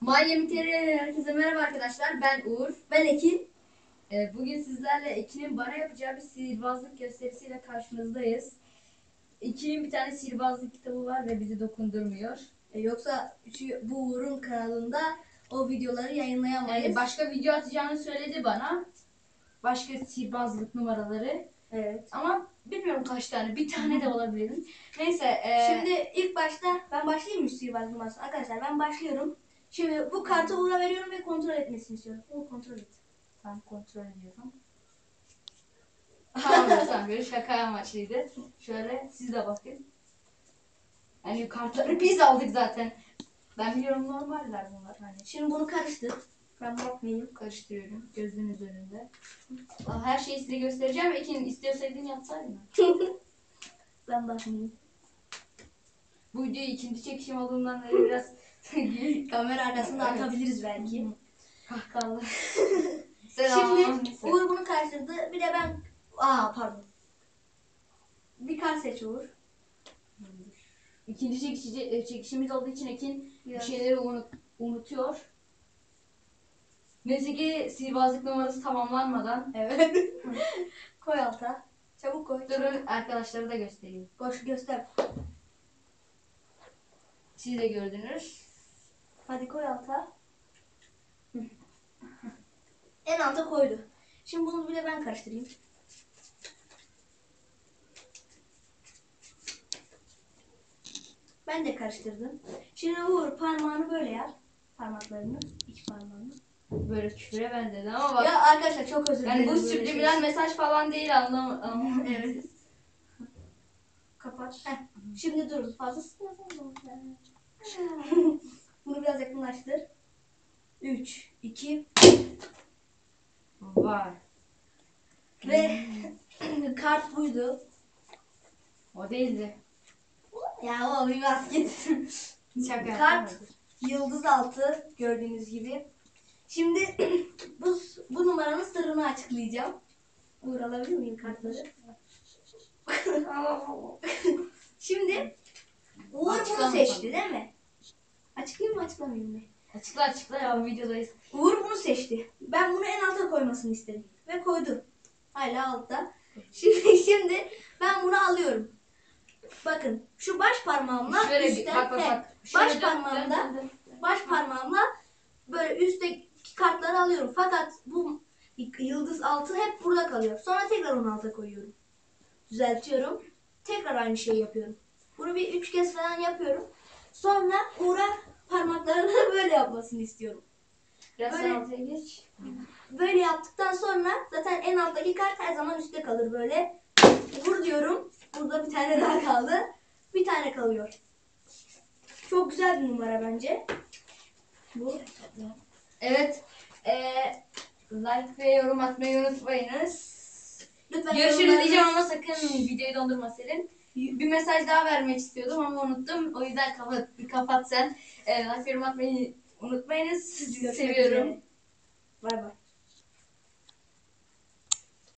Miami TR'den herkese merhaba arkadaşlar. Ben Uğur. Ben Ekin. Ee, bugün sizlerle Ekin'in bana yapacağı bir sihirbazlık gösterisiyle karşınızdayız. Ekin'in bir tane sihirbazlık kitabı var ve bizi dokundurmuyor. E, yoksa şu, bu Uğur'un kanalında o videoları yayınlayamayız. Yani başka video atacağını söyledi bana. Başka sihirbazlık numaraları. evet. Ama bilmiyorum kaç tane. Bir tane de olabilir. Neyse. e, Şimdi ilk başta ben başlayayım mı sihirbaz numarası? Arkadaşlar ben başlıyorum. Şimdi bu kartı Uğur'a veriyorum ve kontrol etmesini istiyorum. Uğur kontrol et. Tamam kontrol ediyorum. Tamam tamam böyle şaka amaçlıydı. Şöyle siz de bakın. Yani kartları biz aldık zaten. Ben biliyorum normaller bunlar hani. Şimdi bunu karıştır. Ben bakmayayım. Karıştırıyorum gözünüz önünde. Aa, Her şeyi size göstereceğim. Ekin istiyorsaydın yapsaydın. ben bakmayayım. Bu videoyu ikinci çekişim olduğundan dolayı biraz Kamera arkasında Evet. atabiliriz belki. kahkahalı. Şimdi. Uğur bunu karıştırdı. Bir de ben... Aa pardon. Bir kart seç Uğur. İkinci çekişi, e, çekişimiz olduğu için Ekin bir Biraz- şeyleri unut, unutuyor. Neyse ki sihirbazlık numarası tamamlanmadan Evet. koy alta. Çabuk koy. durun arkadaşlara da göstereyim. Koş göster. Siz de gördünüz. Hadi koy alta. en alta koydu. Şimdi bunu bir de ben karıştırayım. Ben de karıştırdım. Şimdi Uğur parmağını böyle yap. Parmaklarını, iç parmağını. Böyle küfüre benzedi ama bak. Ya arkadaşlar çok özür dilerim. yani bu böyle subliminal şey. mesaj falan değil anlam anlam- Evet. Kapat. Heh. Şimdi dur. Fazla sıkmasın. Bunu biraz yakınlaştır. 3, 2 Var. ve kart buydu. O değildi. Ya o bir basket. Şaka Kart. Yıldız altı gördüğünüz gibi. Şimdi bu, bu numaranın sırrını açıklayacağım. Uğur alabilir miyim kartları? Şimdi Uğur bunu seçti değil mi? Açıklamayayım mı? Açıkla açıkla ya videodayız. Uğur bunu seçti. Ben bunu en alta koymasını istedim. Ve koydu. Hala altta. Şimdi şimdi ben bunu alıyorum. Bakın şu baş parmağımla Şöyle bir üstten bak bak he, bak. baş Şöyle dön, parmağımda dön, dön, dön. baş parmağımla böyle üstteki kartları alıyorum. Fakat bu yıldız altı hep burada kalıyor. Sonra tekrar onu alta koyuyorum. Düzeltiyorum. Tekrar aynı şeyi yapıyorum. Bunu bir üç kez falan yapıyorum. Sonra Uğur'a parmaklarını böyle yapmasını istiyorum. Biraz Böyle- sen altıya geç. Böyle yaptıktan sonra zaten en alttaki kart her zaman üstte kalır böyle. Vur diyorum. Burada bir tane daha kaldı. Bir tane kalıyor. Çok güzel bir numara bence. Bu. Evet. Eee like ve yorum atmayı unutmayınız. Lütfen Görüşürüz yorumlarınız- diyeceğim ama sakın videoyu dondurma Selin. Bir mesaj daha vermek istiyordum ama unuttum. O yüzden kapat, kapat sen. Ee, like yorum atmayı unutmayınız. Sizi seviyorum. Bay bay.